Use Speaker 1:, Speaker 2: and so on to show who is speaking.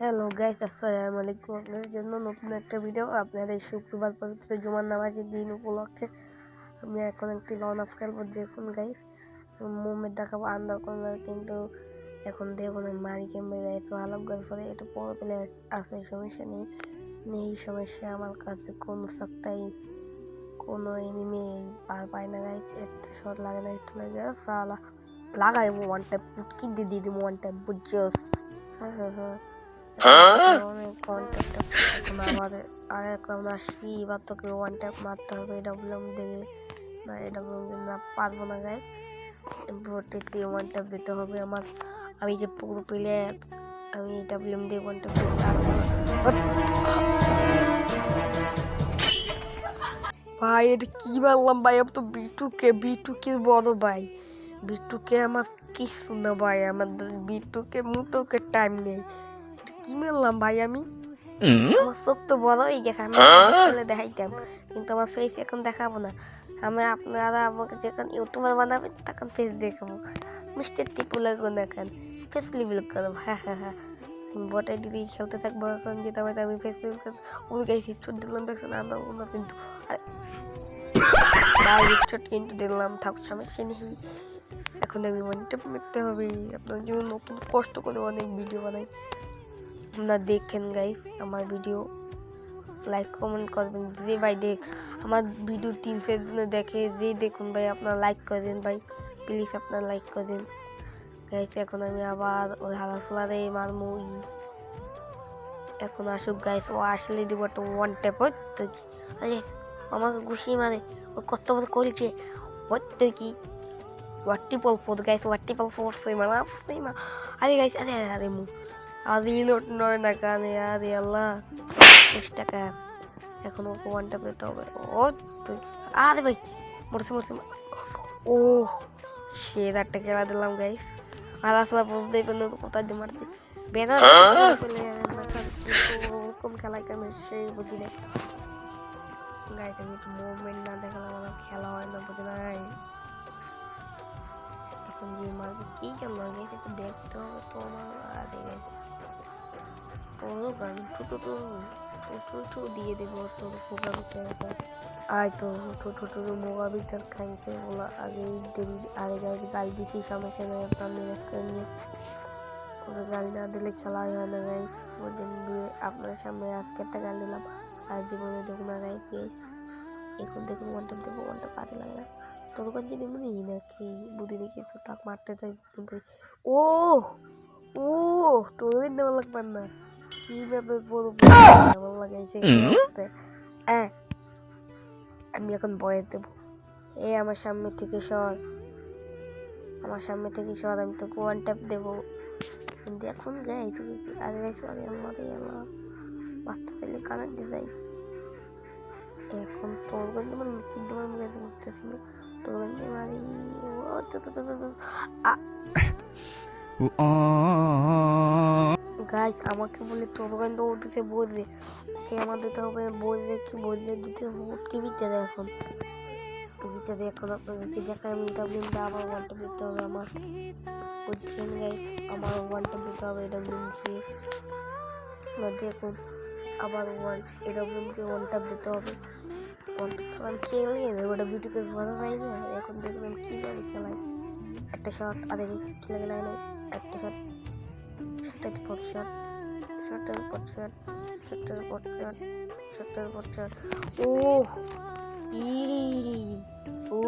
Speaker 1: Hello guys আসসালামু আলাইকুম। আপনাদের জন্য নতুন একটা ভিডিও আপনার এই শুক্রবার পবিত্র জুমার নামাজের দিন উপলক্ষে আমি এখন একটি লন অফ খেলব। দেখুন গাইস মোমের দেখাবো আন্দার কর্নার কিন্তু এখন দেখুন মারি কেমবে গাইস ভালো গল্প করে এটা পরে পেলে আসে সমস্যা নেই। নেই সমস্যা, আমার কাছে কোনো সত্তাই কোনো এনিমি পার পায় না গাইস একটা শট লাগে না, একটু লাগে, সালা লাগাই ওয়ান টাইপ পুটকি দিয়ে দিয়ে দিব ওয়ান বুঝছস হ্যাঁ হ্যাঁ হ্যাঁ। আমাদের আর এক রাউন্ড তোকে ওয়ান ট্যাপ মারতে হবে ডাব্লিউএম দেখে না না পারব না গায়ে ভোটেতে ওয়ান ট্যাপ দিতে হবে আমার আমি যে পুরো প্লেয়ার আমি ডাব্লিউএম দিয়ে ওয়ান ট্যাপ ভাই এটা কি মারলাম ভাই আমি তো বিটুকে বিটুকে বড় ভাই বিটুকে আমার কিছু না ভাই আমার বিটুকে মুটোকে টাইম নেই কি মারলাম ভাই আমি? আমার চোখ তো বড় হয়ে গেছে আমি বলে দেখাইতাম। কিন্তু আমার ফেস এখন দেখাবো না। আমি আপনারা আমাকে যখন ইউটিউবার বানাবেন তখন ফেস দেখাবো। মিস্টার টিপুলা কোন? এখন ফেস রিভিল করব হ্যাঁ হ্যাঁ হ্যাঁ বটাই দিদি খেলতে থাকব এখন যেতে হবে আমি ফেস রিভিল করব গাইছি ছুট দিলাম দেখছেন? আমরা ওনা কিন্তু ছুট কিন্তু দিলাম থাক সমস্যা নেই। এখন আমি মনটা মিটতে হবে। আপনার জন্য নতুন কষ্ট করে অনেক ভিডিও বানাই। আপনারা দেখেন গাইস আমার ভিডিও লাইক কমেন্ট করবেন, যে ভাই দেখ, আমার ভিডিও তিন, চার জনে দেখে, যে দেখুন ভাই, আপনারা লাইক করে দেন ভাই প্লিজ আপনারা লাইক করে দেন গাইস এখন আমি আবার ওই হালা ফোলারে মারমু। এখন আসুক গাইস ও আসলে দিব একটা ওয়ান ট্যাপ হচ্ছে কি? আরে, আমাকে ঘুষি মারে, ও কত বড় করেছে হচ্ছে কি? ওয়াটিপল ফোর গাইস ওয়াটিপল ফোর সেমা না সেমা আরে গাইস আরে আরে, মু। রিলোড নয় না কানে আরে আল্লাহ। বিশ টাকা। এখন ওকে ওয়ানটা পেতে হবে। ও তুই আরে ভাই মরছে মরছে। ও সে একটা খেলা দিলাম গাইস আর আসলে বুঝতেই পারল কোথায় দিয়ে মারতে। বেদা ওরকম খেলায় কেন সেই বুঝি না গাইস আমি একটু মুভমেন্ট না দেখালাম আমার খেলা হয় না বুঝি এখন যে মারবে কি একটু দেখতে হবে তো আমার আরে ও গান টুটু টু টু টু দিয়ে দেবো তোর ফোকা ভিতরে আয় তো টু টু টু মোগা ভিতর বলা আগে দেরি আগে গাড়ি গাড়ি দিছি সমস্যা নেই আপনার ম্যানেজ করে নিয়ে? ওদের গাড়ি না দিলে খেলা হয় না গাই। ওই জন্য আপনার সামনে আজকে একটা গান দিলাম। আর জীবনে দেখুন না গাই, প্লিজ। এখন দেখুন ওয়ানটা দেবো ওয়ানটা পাতে লাগলাম কাছে যদি মনে হয় নাকি বুদ্ধি দেখিয়েছো তাক মারতে চাই, কিন্তু ও ও তোর দেওয়া লাগবে না। কীভাবে বলব আমার লাগাইছে হ্যাঁ আমি এখন বয়ে দেবো এ আমার সামনে থেকে সর আমার সামনে থেকে সর আমি তোকে ওয়ান ট্যাপ দেবো কিন্তু এখন যাই তুই আরে যাই সরি আমার আল্লাহ বাচ্চা চাইলে কানেক্ট দিয়ে যাই এখন তোর গঞ্জে মানে কিন্তু আমার মুখে বুঝতেছি না তোর গঞ্জে মারি ও তো তো তো তো তো গাইস আমাকে বলে তোর তো উঠেছে বলবে। কে আমার দিতে হবে, বললে কি বললে দিতে হবে? উঠকে বিতে দেয় এখন? বিতে দেয় এখন আপনাদেরকে দেখায়, আমি ডাব্লিউটা আবার ওয়ানটা দিতে হবে, আমার বুঝছেন গাইস আমার ওয়ানটা দিতে হবে এটা ডাব্লিউকে দেখুন আবার ওয়ান এডব্লিউকে ওয়ানটা দিতে হবে। ওয়ানটা আমি খেলে ওটা বিউটিকে ভালো হয় না। এখন দেখবেন কীভাবে খেলায়। একটা শট আরে খেলে গেলে একটা শট শটের পর শট শটের পর শট শটের পর শট শটের পর শট ও ই ও